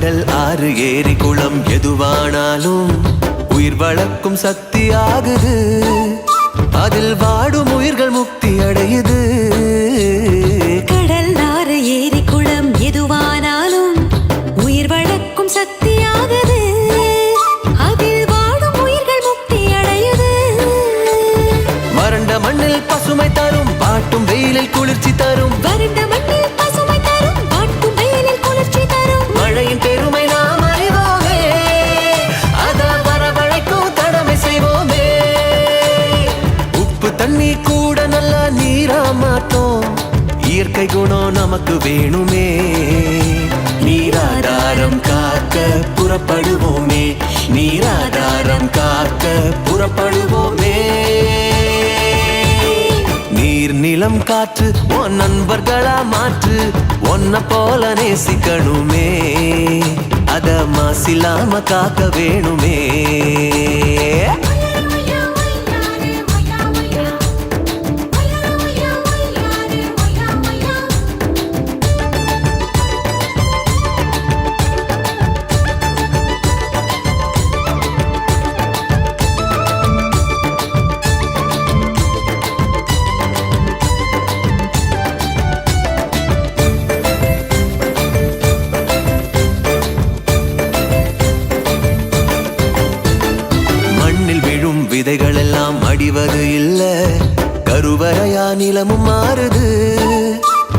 கடல் ஆறு ஏரி குளம் எதுவானாலும் உயிர் வளர்க்கும் சக்தி ஆகுது. அதில் வாடும் உயிர்கள் முக்தி அடையுது. கடல் ஆறு ஏரி குளம் எதுவானாலும் உயிர் வளர்க்கும் சக்தியாகுது அதில் வாடும் உயிர்கள் முக்தி அடையுது. வறண்ட மண்ணில் பசுமை தரும் பாட்டும் வெயிலில் குளிர்ச்சி தரும். வறண்ட இயற்கை குணம் நமக்கு வேணுமே. நீராதாரம் காக்க புறப்படுவோமே. நீராதாரம் காக்க புறப்படுவோமே. நீர் நிலம் காற்று உன் நண்பர்களா மாற்று. உன்னை போல நேசிக்கணுமே. அத மாசில்லாம காக்க வேணுமே. மண்ணில் விழும் விதைகள் எல்லாம் அடிவது இல்ல. கருவறையா நிலமும் மாறுது.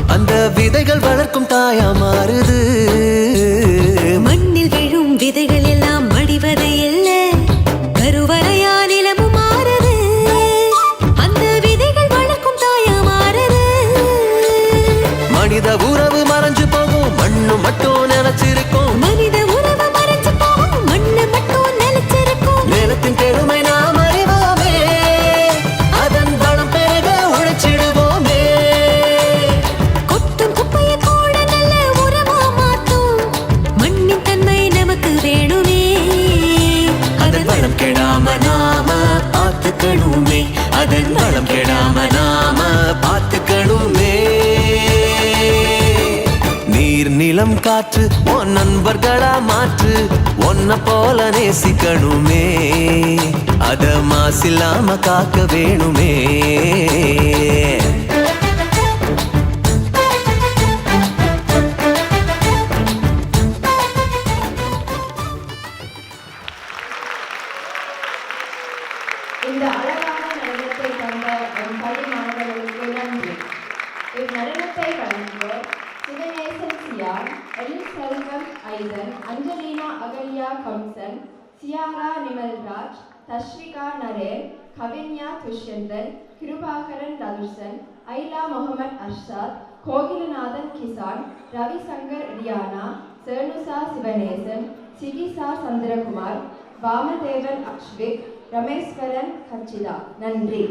அந்த விதைகள் வளர்க்கும் தாயா மாறுது. இளம் காற்று உன் நண்பர்களா மாற்று உன்னை போல நேசிக்கணுமே. அத மாசில்லாம காக்க வேணுமே. இந்த அழகான நடனத்தை தந்த என் பள்ளி மாணவர்களுக்கு நன்றி. இந்நடனத்தை Sivanesan Siya L Selvam Aidan Angelina Agalya Kamsan Ciara Nimalraj Thashvika Naren Kavinya Thushyanthan Kirubakaran Thathursan Ayla Mohamed Arshad Kokilanathan Kishan Ravishankar Riyana Senusa Sivanesan Sikisa Chandrakumar Vamadevan Akshvik Rameswaran Kachitha. நன்றி.